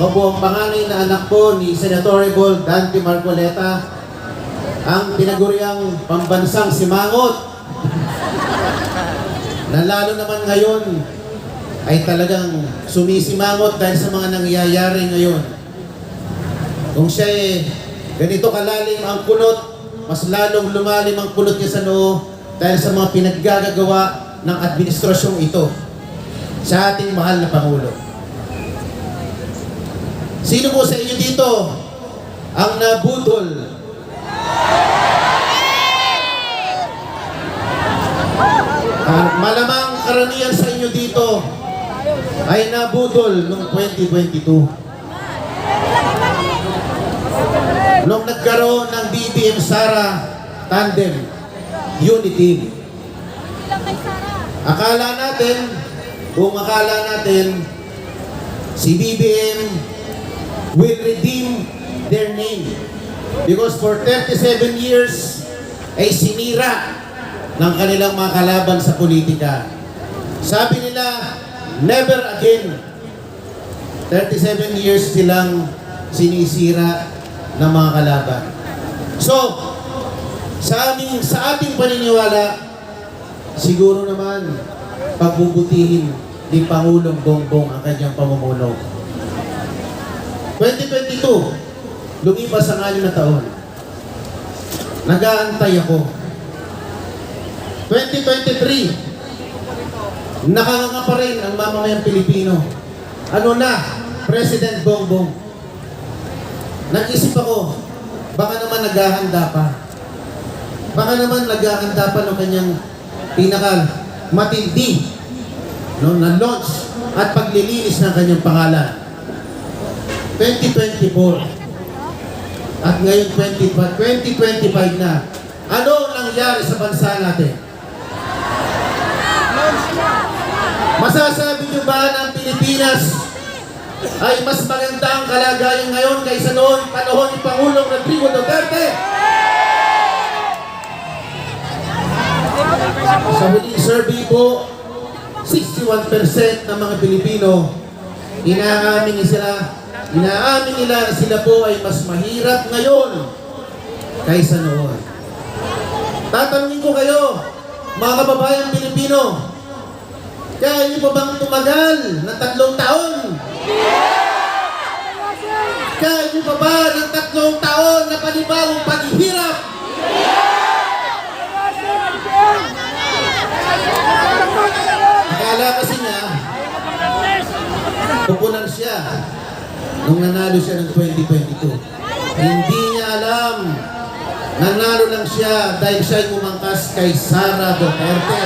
Ako po ang panganay na anak po ni Senatorable Dante Marcoleta, ang tinaguriang pambansang simangot. na lalo naman ngayon ay talagang sumisimangot dahil sa mga nangyayari ngayon. Kung siya eh, ganito kalalim ang kulot, mas lalong lumalim ang kulot niya sa noo dahil sa mga pinaggagawa ng administrasyong ito sa ating mahal na Pangulo. Sino po sa inyo dito ang nabudol? Ah, malamang karamihan sa inyo dito ay nabudol noong 2022. Nung nagkaroon ng BBM Sara Tandem Unity. Akala natin, kung akala natin, si BBM will redeem their name. Because for 37 years, ay sinira ng kanilang mga kalaban sa politika. Sabi nila, never again. 37 years silang sinisira ng mga kalaban. So, sa aming sa ating paniniwala, siguro naman pagbubutihin ni Pangulong Bongbong ang kanyang pamumuno. 2022, lumipas ang anim na taon. Nag-aantay ako. 2023, nakanganga pa rin ang mamamayang Pilipino. Ano na, President Bongbong. Nag-isip ako, baka naman naghahanda pa. Baka naman naghahanda pa ng kanyang pinaka matindi no, na launch at paglilinis ng kanyang pangalan. 2024. At ngayon 20, 2025 na. Ano ang nangyari sa bansa natin? Masasabi niyo ba ng Pilipinas ay mas maganda ang kalagayan ngayon kaysa noon panahon ni Pangulong Rodrigo Duterte? Sa huling survey po, 61% ng mga Pilipino, inaamin sila, inaamin nila na sila po ay mas mahirap ngayon kaysa noon. Tatanungin ko kayo, mga kababayan Pilipino, kaya niyo pa bang tumagal ng tatlong taon? Kaya niyo pa ba ng tatlong taon na panibagong paghihirap? Akala kasi niya, popular siya nung nanalo siya ng 2022. Hindi niya alam, nanalo lang siya dahil siya umangkas kay Sara Duterte.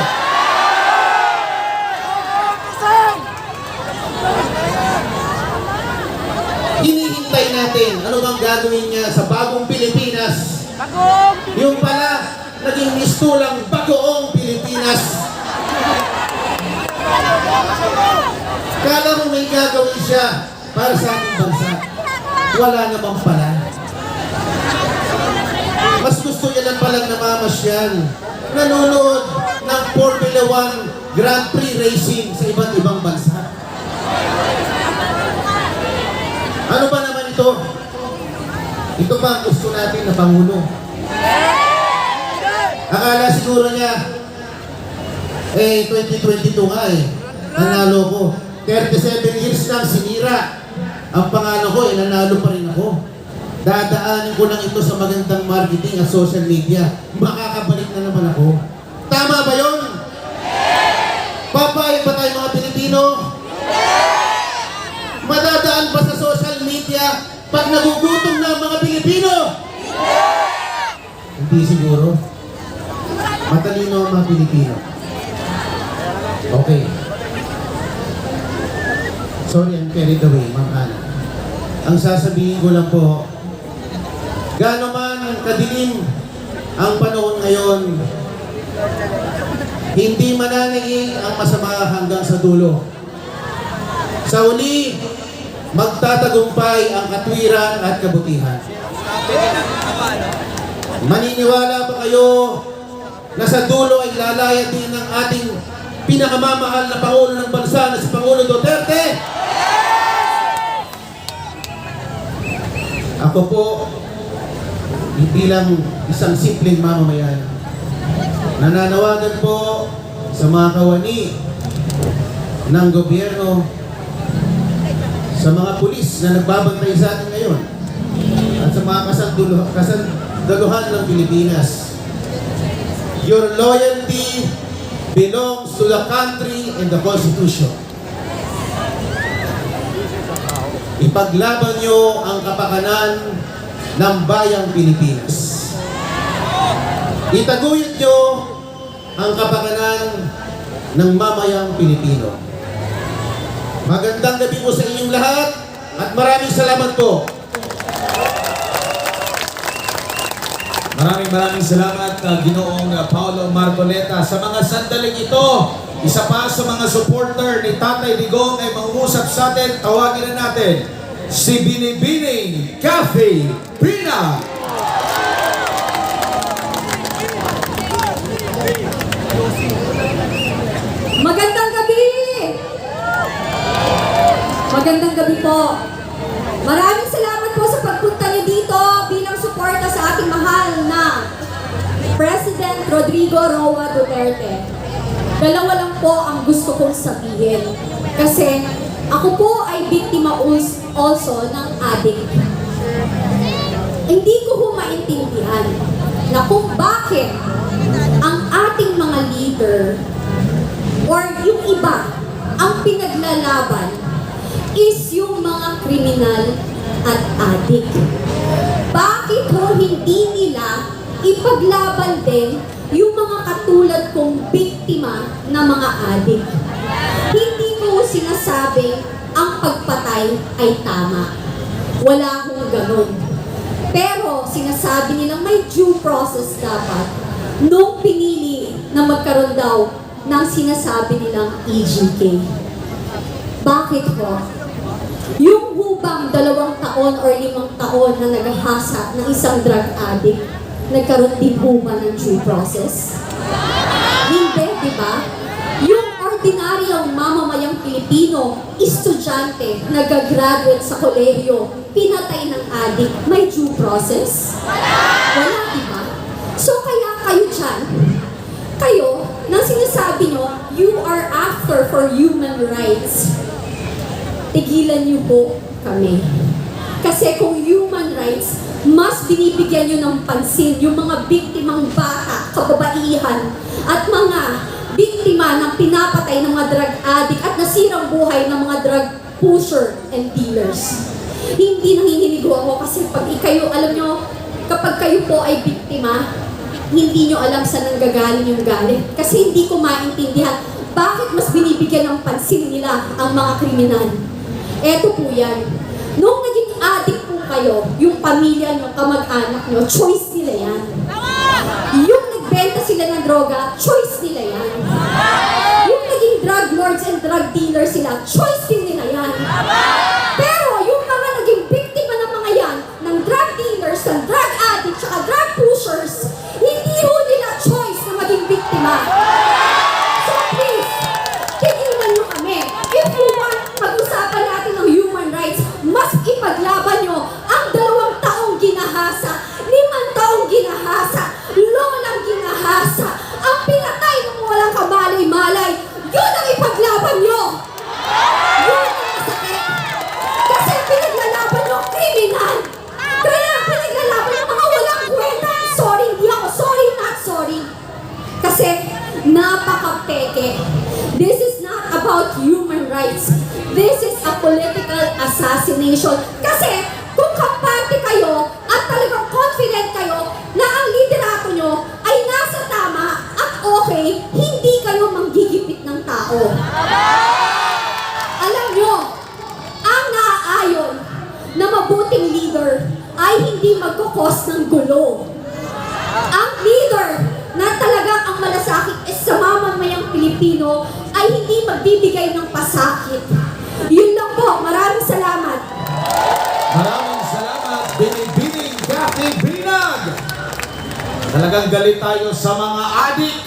Hinihintay natin ano bang gagawin niya sa bagong Pilipinas. Yung pala, naging mistulang bagoong Pilipinas. Kala mo may gagawin siya para sa ating bansa. Wala naman pala. Mas gusto niya lang palang namamasyal. Nanonood ng Formula 1 Grand Prix racing sa iba't ibang bansa. Ano ba naman ito? Ito pa ang gusto natin na Pangulo. Akala siguro niya, eh, 2022 nga eh. Nanalo ko. 37 years lang sinira. Ang pangalan ko, eh, nanalo pa rin ako. Dadaanin ko lang ito sa magandang marketing at social media. Makakabalik na naman ako. Tama ba yon? Papayag ba tayo mga Pilipino? Madadaan ba sa social media pag nagugutom na ang mga Pilipino? Hindi siguro. Matalino ang mga Pilipino. Okay. Sorry, I'm carried away, Ma'am. Ang sasabihin ko lang po, gaano man kadilim ang panahon ngayon, hindi mananiging ang masama hanggang sa dulo. Sa uli, magtatagumpay ang katwiran at kabutihan. Maniniwala ba kayo na sa dulo ay lalaya din ng ating pinakamamahal na Pangulo ng Bansa na si Pangulo Duterte? Ako po, bilang isang simpleng mamamayan, nananawagan po sa mga kawani ng gobyerno, sa mga pulis na nagbabantay sa atin ngayon, at sa mga kasandaluhan ng Pilipinas. Your loyalty belongs to the country and the Constitution. Ipaglaban nyo ang kapakanan ng bayang Pilipinas. Itaguyod nyo ang kapakanan ng mamayang Pilipino. Magandang gabi po sa inyong lahat at maraming salamat po. Maraming maraming salamat uh, Ginoong uh, Paolo Marcoleta sa mga sandaling ito. Isa pa sa mga supporter ni Tatay Digong ay mangungusap sa atin. Tawagin na natin si Binibining Kathy Pina. Magandang gabi! Magandang gabi po. Maraming President Rodrigo Roa Duterte. Dalawa lang po ang gusto kong sabihin. Kasi ako po ay biktima also ng addict. Hindi ko ho maintindihan na kung bakit ang ating mga leader or yung iba ang pinaglalaban is yung mga kriminal at adik. Bakit ho hindi nila ipaglaban din yung mga katulad kong biktima na mga adik? Hindi ko sinasabing ang pagpatay ay tama. Wala hong ganun. Pero sinasabi nilang may due process dapat nung pinili na magkaroon daw ng sinasabi nilang EGK. Bakit po? Yung hubang dalawang taon or limang taon na naghahasa ng isang drug addict, nagkaroon din po ba ng due process? Hindi, di ba? Yung ordinaryong mamamayang Pilipino, estudyante, nagagraduate sa kolehiyo, pinatay ng adik, may due process? Wala, di ba? So kaya kayo dyan, kayo, nang sinasabi nyo, you are after for human rights, tigilan niyo po kami. Kasi kung human rights, mas binibigyan niyo ng pansin yung mga biktimang bata, kababaihan, at mga biktima ng pinapatay ng mga drug addict at nasirang buhay ng mga drug pusher and dealers. Hindi nanginginig ako kasi pag ikayo, alam nyo, kapag kayo po ay biktima, hindi nyo alam saan nanggagaling yung galit. Kasi hindi ko maintindihan bakit mas binibigyan ng pansin nila ang mga kriminal. Eto po yan. Nung naging addict po kayo, yung pamilya nyo, kamag-anak nyo, choice nila yan. Yung nagbenta sila ng droga, choice nila yan. Yung naging drug lords and drug dealers sila, choice din nila yan. Political assassination. Kasi kung kampante kayo at talagang confident kayo na ang liderato nyo ay nasa tama at okay, hindi kayo manggigipit ng tao. Alam nyo, ang naaayon na mabuting leader ay hindi magkakos ng gulo. Ang leader na talagang ang malasakit sa mamamayang Pilipino ay hindi magbibigay ng pasakit. Yun Talagang galit tayo sa mga adik